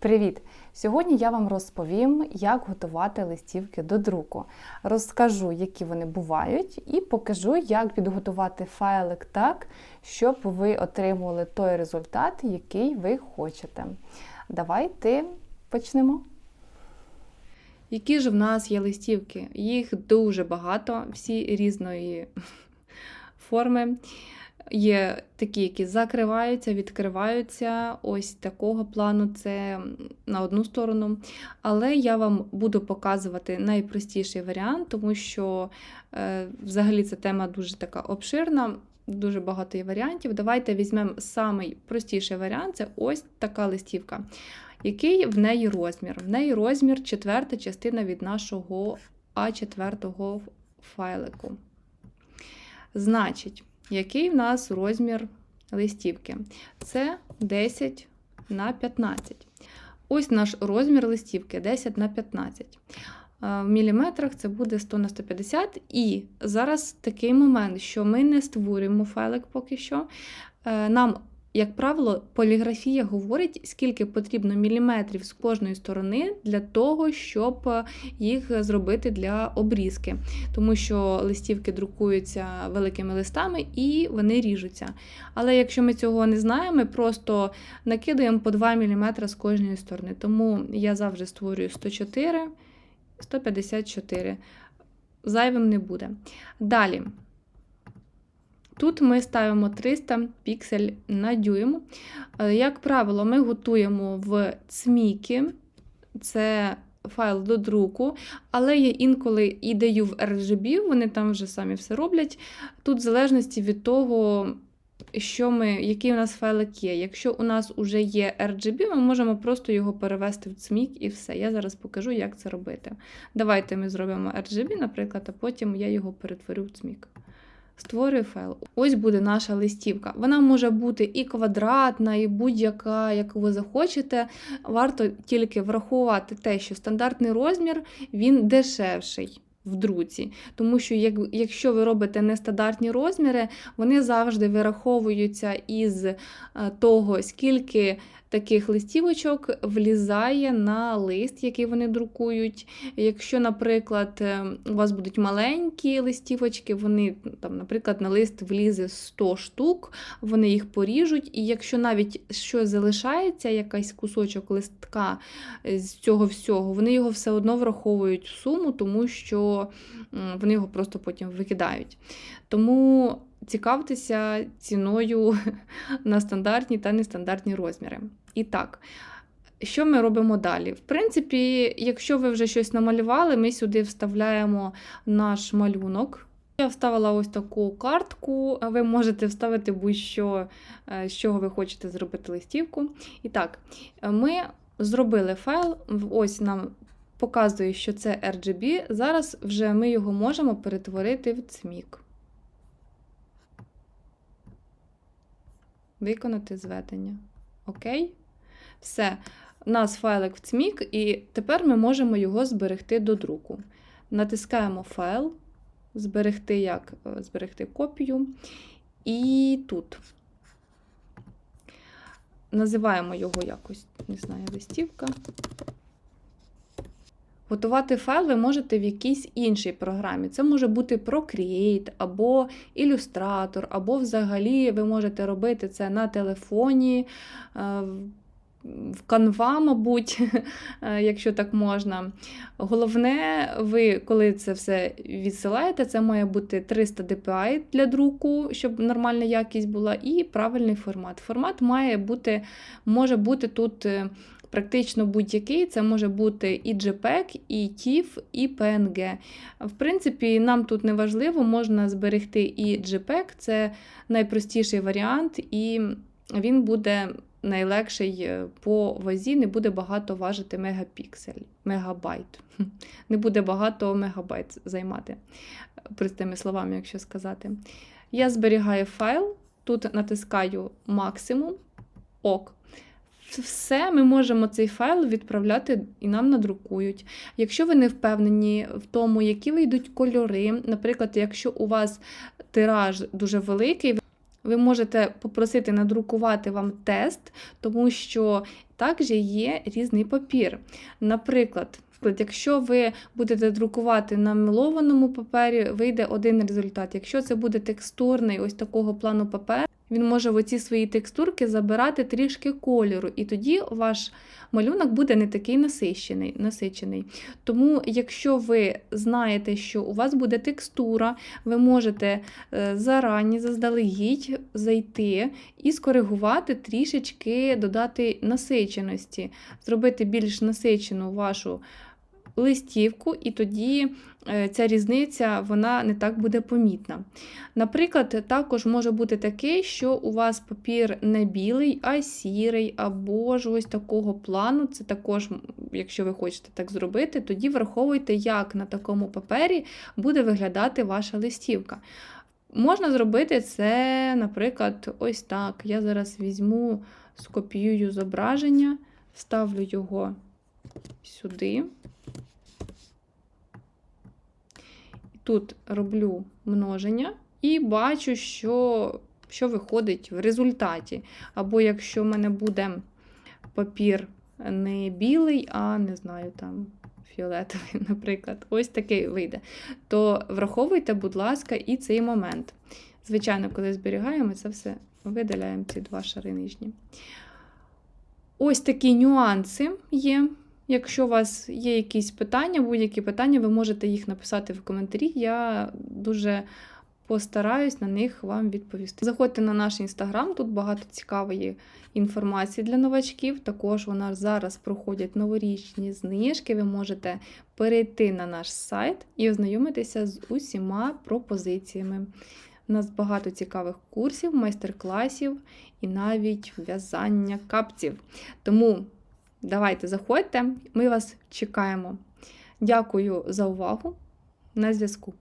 Привіт! Сьогодні я вам розповім, як готувати листівки до друку. Розкажу, які вони бувають, і покажу, як підготувати файлик так, щоб ви отримували той результат, який ви хочете. Давайте почнемо. Які ж в нас є листівки? Їх дуже багато, всі різної форми. Є такі, які закриваються, відкриваються. Ось такого плану це на одну сторону. Але я вам буду показувати найпростіший варіант, тому що е, взагалі ця тема дуже така обширна, дуже багато є варіантів. Давайте візьмемо самий простіший варіант це ось така листівка. Який в неї розмір? В неї розмір четверта частина від нашого А4 файлику. Значить, який в нас розмір листівки? Це 10 на 15. Ось наш розмір листівки 10 на 15. В міліметрах це буде 100 на 150. І зараз такий момент, що ми не створюємо файлик поки що. Нам як правило, поліграфія говорить, скільки потрібно міліметрів з кожної сторони для того, щоб їх зробити для обрізки. Тому що листівки друкуються великими листами і вони ріжуться. Але якщо ми цього не знаємо, ми просто накидаємо по 2 мм з кожної сторони. Тому я завжди створюю 104, 154. Зайвим не буде. Далі. Тут ми ставимо 300 піксель на дюйм. Е, як правило, ми готуємо в цміки, це файл до друку, але я інколи і даю в RGB, вони там вже самі все роблять. Тут в залежності від того, що ми, який у нас файлик є. Якщо у нас вже є RGB, ми можемо просто його перевести в цмік і все. Я зараз покажу, як це робити. Давайте ми зробимо RGB, наприклад, а потім я його перетворю в цмік. Створюю файл. Ось буде наша листівка. Вона може бути і квадратна, і будь-яка, яку ви захочете. Варто тільки врахувати те, що стандартний розмір він дешевший. В друці, тому що як, якщо ви робите нестандартні розміри, вони завжди вираховуються із е, того, скільки таких листівочок влізає на лист, який вони друкують. Якщо, наприклад, е, у вас будуть маленькі листівочки, вони, там, наприклад, на лист влізе 100 штук, вони їх поріжуть, і якщо навіть щось залишається, якийсь кусочок листка з цього всього, вони його все одно враховують в суму, тому що вони його просто потім викидають. Тому цікавтеся ціною на стандартні та нестандартні розміри. І так, що ми робимо далі? В принципі, якщо ви вже щось намалювали, ми сюди вставляємо наш малюнок. Я вставила ось таку картку, ви можете вставити будь-що, е, з чого ви хочете зробити листівку. І так, ми зробили файл, ось нам показує, що це RGB. Зараз вже ми його можемо перетворити в цмік. Виконати зведення. Окей? Все. У нас файлик в цмік, і тепер ми можемо його зберегти до друку. Натискаємо файл, зберегти як е, зберегти копію. І тут називаємо його якось, не знаю, листівка. Готувати файл ви можете в якійсь іншій програмі. Це може бути Procreate, або Illustrator, або взагалі ви можете робити це на телефоні, е, в Canva, мабуть, е, якщо так можна. Головне, ви, коли це все відсилаєте, це має бути 300 dpi для друку, щоб нормальна якість була, і правильний формат. Формат має бути, може бути тут. Практично будь-який, це може бути і JPEG, і TIFF, і PNG. В принципі, нам тут не важливо, можна зберегти і JPEG, це найпростіший варіант, і він буде найлегший е, по вазі, не буде багато важити мегапіксель, мегабайт. Не буде багато мегабайт займати, простими словами, якщо сказати. Я зберігаю файл, тут натискаю максимум, ок все ми можемо цей файл відправляти і нам надрукують. Якщо ви не впевнені в тому, які вийдуть кольори, наприклад, якщо у вас тираж дуже великий, ви можете попросити надрукувати вам тест, тому що також є різний папір. Наприклад, якщо ви будете друкувати на мелованому папері, вийде один результат. Якщо це буде текстурний ось такого плану папер, він може в оці свої текстурки забирати трішки кольору, і тоді ваш малюнок буде не такий насичений. насичений. Тому, якщо ви знаєте, що у вас буде текстура, ви можете е, зарані, заздалегідь зайти і скоригувати трішечки, додати насиченості, зробити більш насичену вашу листівку, і тоді е, ця різниця вона не так буде помітна. Наприклад, також може бути таке, що у вас папір не білий, а сірий, або ж ось такого плану. Це також, якщо ви хочете так зробити, тоді враховуйте, як на такому папері буде виглядати ваша листівка. Можна зробити це, наприклад, ось так. Я зараз візьму, скопіюю зображення, ставлю його сюди. Тут роблю множення і бачу, що що виходить в результаті. Або якщо в мене буде папір не білий, а не знаю, там фіолетовий, наприклад, ось такий вийде. То враховуйте, будь ласка, і цей момент. Звичайно, коли зберігаємо, це все видаляємо ці два шари нижні. Ось такі нюанси є. Якщо у вас є якісь питання, будь-які питання, ви можете їх написати в коментарі. Я дуже постараюсь на них вам відповісти. Заходьте на наш інстаграм, тут багато цікавої інформації для новачків. Також у нас зараз проходять новорічні знижки. Ви можете перейти на наш сайт і ознайомитися з усіма пропозиціями. У нас багато цікавих курсів, майстер-класів і навіть в'язання капців. Тому давайте заходьте, ми вас чекаємо. Дякую за увагу. На зв'язку.